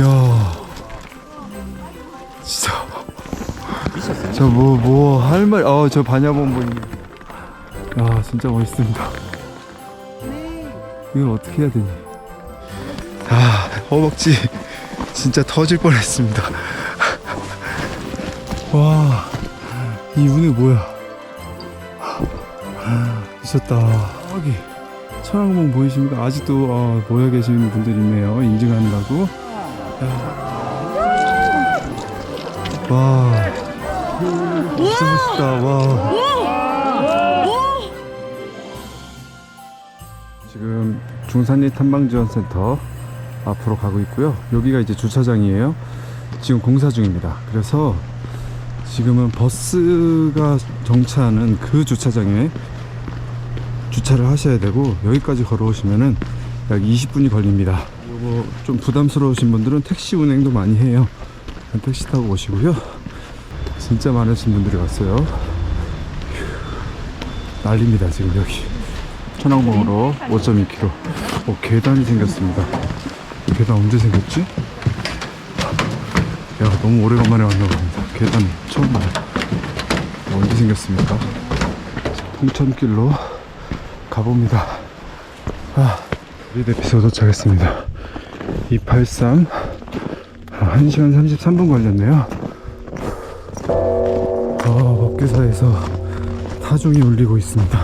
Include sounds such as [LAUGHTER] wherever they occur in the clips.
야. 진짜. 저 뭐 뭐 할 말 아 저 반야본보님 야 진짜 멋있습니다. 이걸 어떻게 해야 되니? 아 허벅지 진짜 터질 뻔했습니다. [LAUGHS] 와 이 운해 뭐야? 미쳤다. 여기 천왕봉 보이십니까? 아직도 어, 모여 계시는 분들 있네요. 인증한다고 와. 진짜 멋있다. 와. 지금 중산리 탐방지원센터 앞으로 가고 있고요. 여기가 이제 주차장이에요. 지금 공사 중입니다. 그래서 지금은 버스가 정차하는 그 주차장에 주차를 하셔야 되고 여기까지 걸어오시면은 약 20분이 걸립니다. 요거 좀 부담스러우신 분들은 택시 운행도 많이 해요. 택시 타고 오시고요. 진짜 많으신 분들이 왔어요. 휴, 난립니다 지금 여기. 천왕봉으로 5.2km. 어, 계단이 생겼습니다. 계단 언제 생겼지? 야 너무 오래간만에 왔나 봅니다. 계단 처음 봐요. 언제 생겼습니까? 홍천길로 가봅니다. 아, 리데피소 도착했습니다. 283 아, 1시간 33분 걸렸네요. 아, 법계사에서 타종이 울리고 있습니다.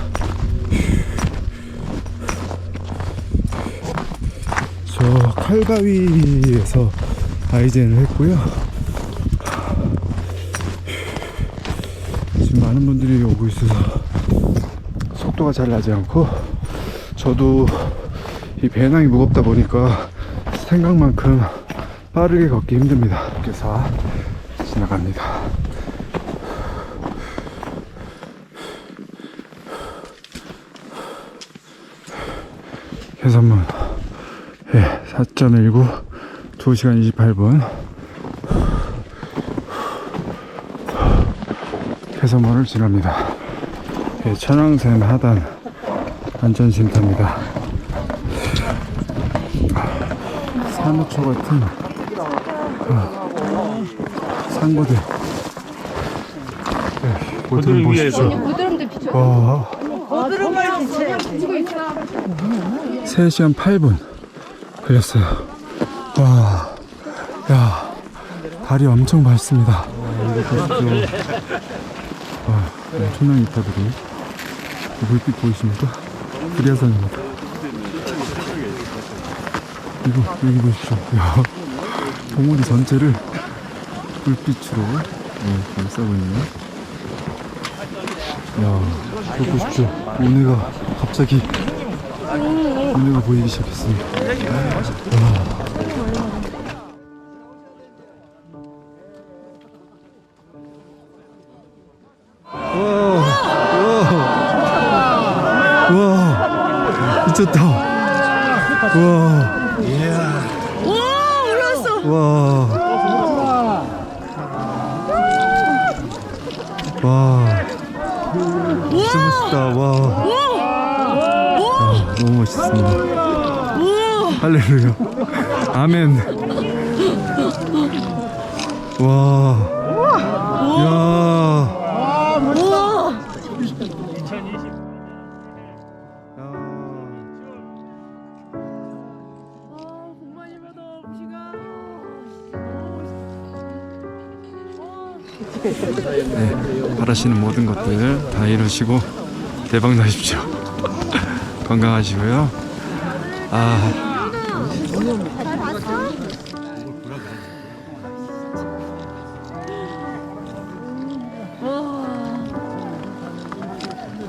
저 칼바위에서 아이젠을 했고요. 지금 많은 분들이 오고 있어서 속도가 잘 나지 않고 저도 이 배낭이 무겁다 보니까 생각만큼 빠르게 걷기 힘듭니다. 그래서 지나갑니다. 해산문 예, 4.19 2시간 28분 해산문을 지납니다. 예, 천왕산 하단 안전센터입니다. 산호초 같은 어, 상고들 예, 모델 보시죠. 와, 거드름을 비춰. 3시간 8분 걸렸어요. 와, 야, 발이 엄청 밝습니다. 이거 보시죠. 와, 엄청난 이파들이. 이 불빛 보이십니까? 불야산입니다. 이거, 여기 보십시오. 야, 봉우리 전체를 불빛으로 네, 감싸고 있네요. 야, 이거 보십시오. 오네가 갑자기 오네가 보이기 시작했습니다. 너무 멋있습니다. 할렐루야. 아멘. 와, 야. 네, 바라시는 모든 것들 다 이루시고 대박 나십시오. 건강하시고요. 아,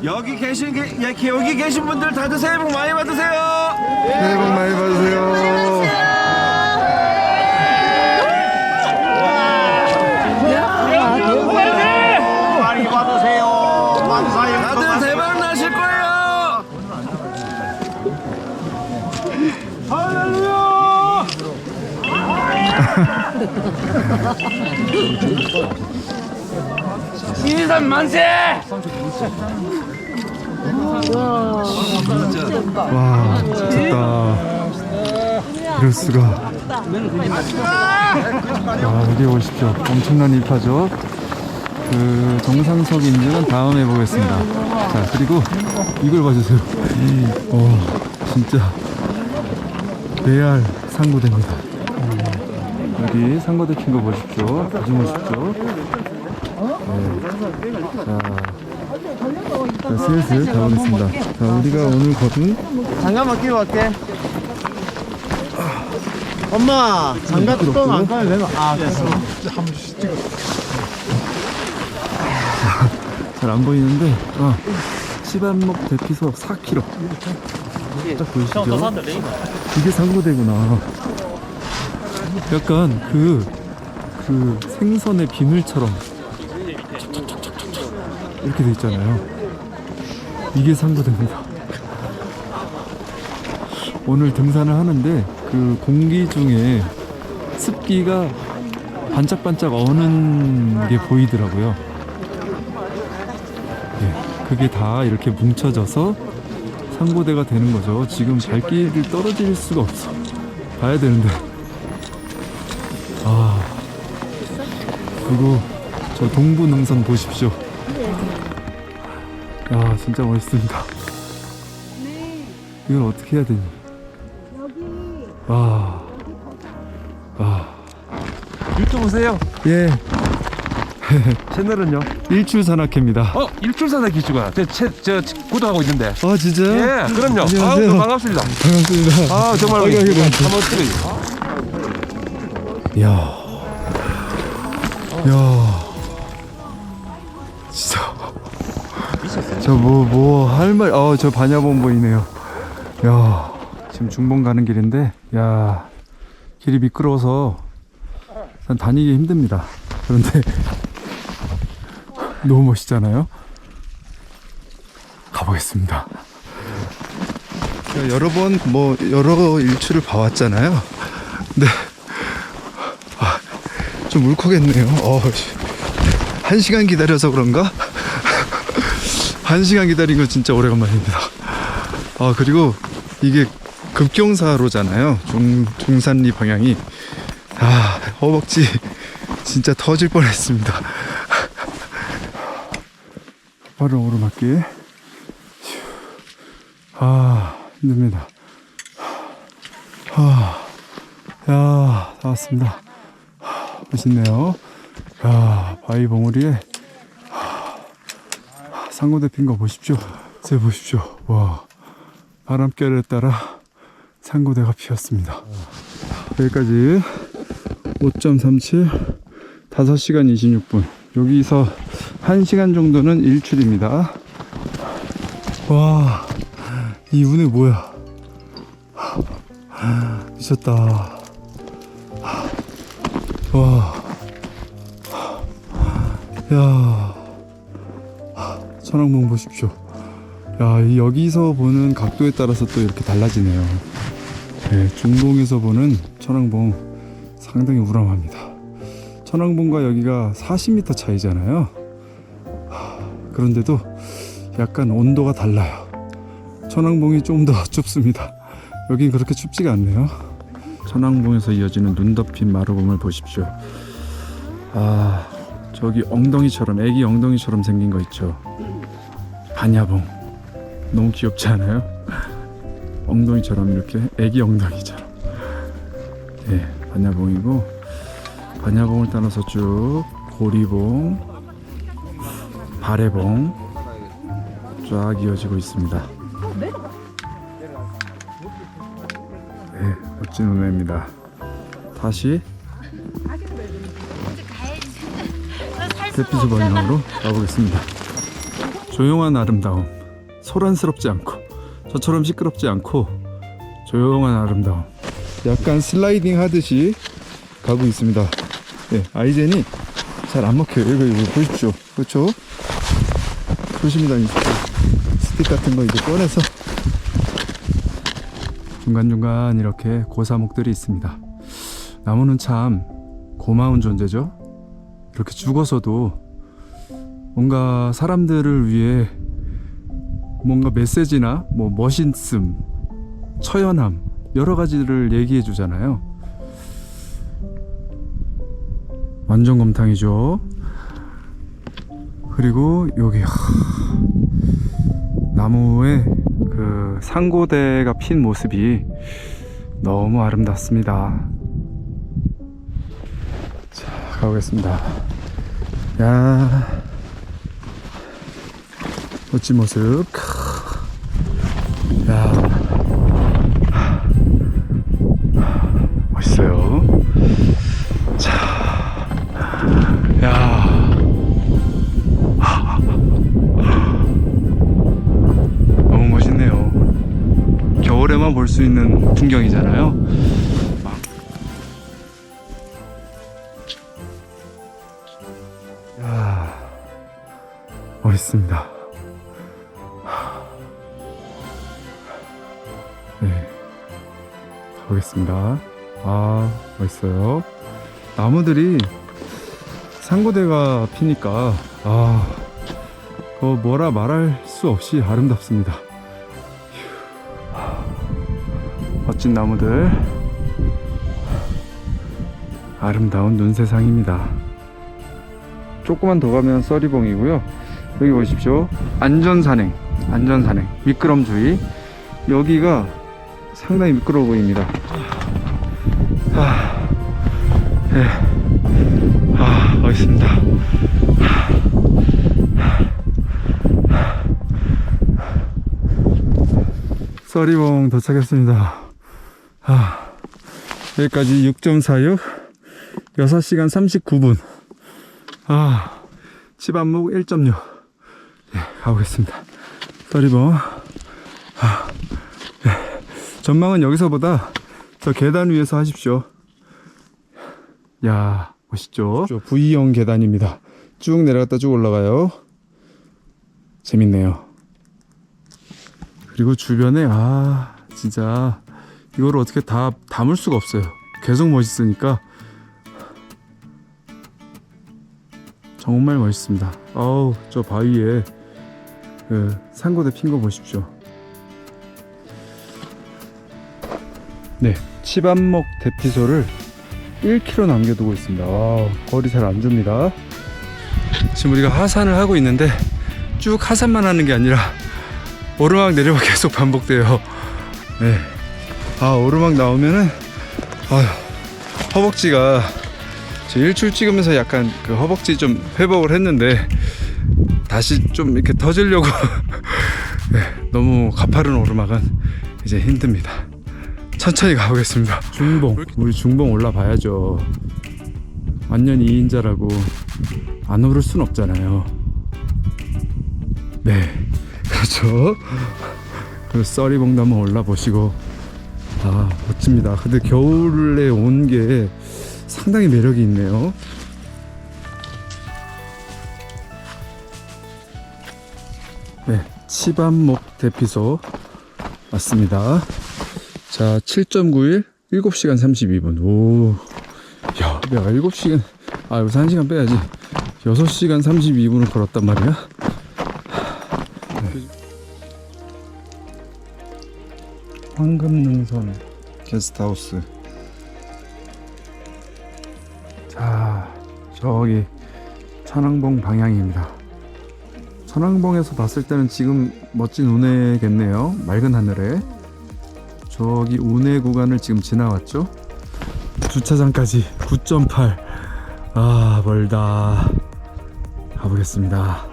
여기 계신 게, 예, 여기 계신 분들 다들 새해 복 많이 받으세요. 새해 복 많이 받으세요. 할렐루야. [LAUGHS] 인산 만세! 와, 미쳤다. 이럴 수가. 자, 여기 오십시오. 엄청난 일파죠. 그 정상석 인증은 다음에 보겠습니다. 자, 그리고 이걸 봐주세요. 어, 진짜 레알 상고대입니다. 여기 상고대 핀거 보십시오. 아주 멋있죠. 네. 자, 자, 슬슬 가보겠습니다. 자, 우리가 오늘 거둔 잠깐만 끼고 갈게 엄마 장갑 뚜껑 안 까면 되나? 아 됐어 잘 안 보이는데 어, 시반목 대피소 4km 딱 보이시죠? 이게 상고대구나. 약간 그, 그 생선의 비늘처럼 이렇게 돼 있잖아요. 이게 상고대입니다. 오늘 등산을 하는데 그 공기 중에 습기가 반짝반짝 어는 게 보이더라고요. 예, 그게 다 이렇게 뭉쳐져서 상고대가 되는 거죠. 지금 발길을 떨어질 수가 없어. 봐야 되는데. 아. 그리고 저 동부 능선 보십시오. 야, 진짜 멋있습니다. 이걸 어떻게 해야 되니? 와. 와. 유튜브 보세요. 예, [LAUGHS] 채널은요? 일출 산악회입니다. 어, 일출산의 기주가 저, 저, 저 구독하고 있는데. 아, 진짜요? 예, 그럼요. 안녕하세요. 반갑습니다. 반갑습니다. 아, 정말 아이고, 아이고, 아이고. 한번 찍어요. 야, 야, 진짜. 저 뭐 뭐 할 말, 어, 저 반야본 보이네요. 야, 지금 중봉 가는 길인데, 야, 길이 미끄러워서 난 다니기 힘듭니다. 그런데 너무 멋있잖아요. 가보겠습니다. 여러 번 뭐 여러 일출을 봐왔잖아요. 네. 좀 울컥했네요. 어, 씨. 한 시간 기다려서 그런가? 한 시간 기다린 거 진짜 오래간만입니다. 아, 그리고 이게 급경사로잖아요. 중, 중산리 방향이. 아, 허벅지 진짜 터질 뻔 했습니다. 바로 오르막길. 아, 힘듭니다. 아, 야, 다 왔습니다. 멋있네요. 야, 바위 봉우리에 상고대 핀거 보십시오. 제 보십시오. 와, 바람결에 따라 상고대가 피었습니다. 여기까지 5.37, 5시간 26분. 여기서 1시간 정도는 일출입니다. 와, 이 운해 뭐야? 미쳤다. 와, 야, 천왕봉 보십시오. 야, 이 여기서 보는 각도에 따라서 또 이렇게 달라지네요. 네, 중봉에서 보는 천왕봉 상당히 우람합니다. 천왕봉과 여기가 40m 차이잖아요. 하, 그런데도 약간 온도가 달라요. 천왕봉이 좀 더 춥습니다. 여긴 그렇게 춥지가 않네요. 천왕봉에서 이어지는 눈 덮인 마루봉을 보십시오. 아, 저기 엉덩이처럼 애기 엉덩이처럼 생긴 거 있죠. 반야봉. 너무 귀엽지 않아요? 엉덩이처럼 이렇게 애기 엉덩이처럼. 예, 반야봉이고 반야봉을 따라서 쭉 고리봉, 발해봉 쫙 이어지고 있습니다. 네, 멋진 운해입니다. 다시 대피소 방향으로 가보겠습니다. 조용한 아름다움, 소란스럽지 않고 저처럼 시끄럽지 않고 조용한 아름다움. 약간 슬라이딩 하듯이 가고 있습니다. 네, 아이젠이 잘 안 먹혀요. 이거 이거 보십시오. 그렇죠? 조심히 다니십시오. 스틱 같은 거 이제 꺼내서 중간중간 이렇게 고사목들이 있습니다. 나무는 참 고마운 존재죠. 이렇게 죽어서도 뭔가 사람들을 위해 뭔가 메시지나 뭐 멋있음, 처연함 여러 가지를 얘기해 주잖아요. 완전 검탕이죠. 그리고 여기 하, 나무에 그 상고대가 핀 모습이 너무 아름답습니다. 자, 가보겠습니다. 야, 멋진 모습. 크. 야, 풍경이잖아요. 야, 멋있습니다. 네, 가보겠습니다. 아, 멋있어요. 나무들이 상고대가 피니까 아, 그 뭐라 말할 수 없이 아름답습니다. 멋진 나무들, 아름다운 눈세상입니다. 조금만 더 가면 써리봉이고요. 여기 보십시오. 안전산행, 안전산행, 미끄럼 주의. 여기가 상당히 미끄러워 보입니다. 아, 네. 아, 멋있습니다. 써리봉 도착했습니다. 아, 여기까지 6.46, 6시간 39분. 아, 치반목 1.6. 예, 가보겠습니다. 써리봉. 아, 예. 전망은 여기서보다 저 계단 위에서 하십시오. 야, 멋있죠? V형 계단입니다. 쭉 내려갔다 쭉 올라가요. 재밌네요. 그리고 주변에 아 진짜 이걸 어떻게 다 담을 수가 없어요. 계속 멋있으니까 정말 멋있습니다. 어우 저 바위에 그 산고대 핀 거 보십시오. 네 치반목 대피소를 1km 남겨두고 있습니다. 아, 거리 잘 안 줍니다. 지금 우리가 하산을 하고 있는데 쭉 하산만 하는 게 아니라 오르막 내리막 계속 반복돼요. 네. 아 오르막 나오면은 아 허벅지가 저 일출 찍으면서 약간 그 허벅지 좀 회복을 했는데 다시 좀 이렇게 터지려고 네, [LAUGHS] 너무 가파른 오르막은 이제 힘듭니다. 천천히 가보겠습니다. 중봉 우리 중봉 올라봐야죠. 완전 2인자라고 안 오를 순 없잖아요. 네. 그렇죠. 그 써리봉도 한번 올라보시고 아 멋집니다. 근데 겨울에 온 게 상당히 매력이 있네요. 네, 치반목 대피소 맞습니다. 자, 7.91 7시간 32분. 오. 야, 내가 7시간 아, 여기서 1시간 빼야지. 6시간 32분을 걸었단 말이야. 황금능선. 게스트하우스. 자 저기 천왕봉 방향입니다. 천왕봉에서 봤을 때는 지금 멋진 운해겠네요. 맑은 하늘에. 저기 운해 구간을 지금 지나왔죠? 주차장까지 9.8 아 멀다. 가보겠습니다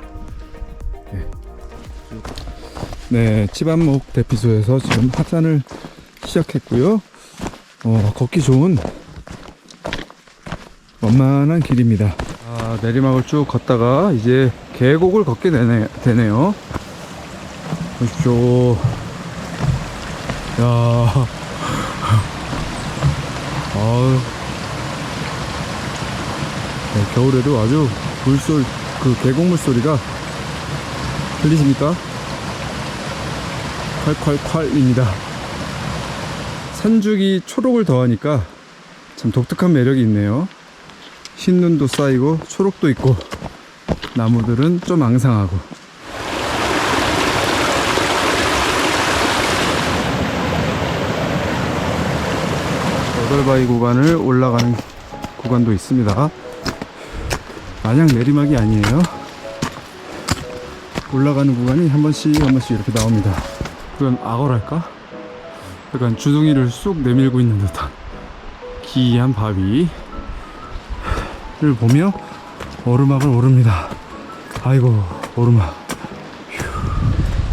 네, 치반목 대피소에서 지금 하산을 시작했고요. 어, 걷기 좋은 원만한 길입니다. 아, 내리막을 쭉 걷다가 이제 계곡을 걷게 되네, 되네요. 보십시오. 야, [LAUGHS] 아유. 네, 겨울에도 아주 물소리, 그 계곡물 소리가 들리십니까? 콸콸콸입니다. 산죽이 초록을 더하니까 참 독특한 매력이 있네요. 흰 눈도 쌓이고 초록도 있고 나무들은 좀 앙상하고 여덟바위 구간을 올라가는 구간도 있습니다. 마냥 내리막이 아니에요. 올라가는 구간이 한 번씩 한 번씩 이렇게 나옵니다. 그건 악어랄까? 약간 주둥이를 쑥 내밀고 있는 듯한 기이한 바위를 보며 오르막을 오릅니다. 아이고 오르막. 휴.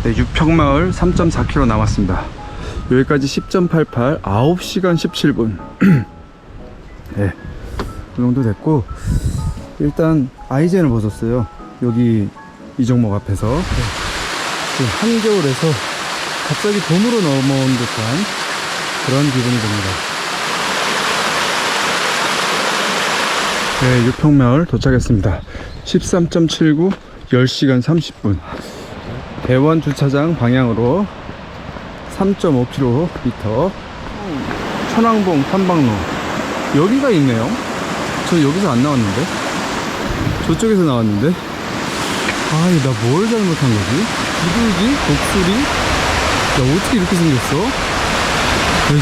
네, 유평마을 3.4km 남았습니다. 여기까지 10.88, 9시간 17분. 네, 그 정도 됐고 일단 아이젠을 벗었어요. 여기 이종목 앞에서 네. 한겨울에서 갑자기 봄으로 넘어온 듯한 그런 기분이 듭니다. 네, 유평마을 도착했습니다. 13.79, 10시간 30분. 대원 주차장 방향으로 3.5km 천왕봉 탐방로 여기가 있네요. 저 여기서 안 나왔는데 저쪽에서 나왔는데 아니 나 뭘 잘못한 거지? 비둘기? 독수리? 야 어떻게 이렇게 생겼어? 야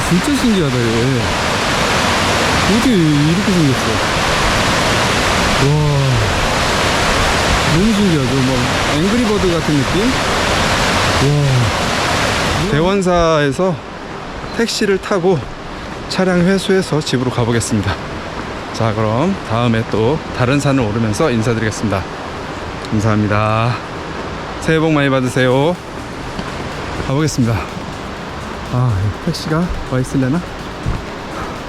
진짜 신기하다 얘. 어떻게 이렇게 생겼어? 와. 너무 신기하죠? 막 앵그리버드 같은 느낌? 와. 대원사에서 택시를 타고 차량 회수해서 집으로 가보겠습니다. 자 그럼 다음에 또 다른 산을 오르면서 인사드리겠습니다. 감사합니다. 새해 복 많이 받으세요 가보겠습니다 아 택시가 와 있을래나?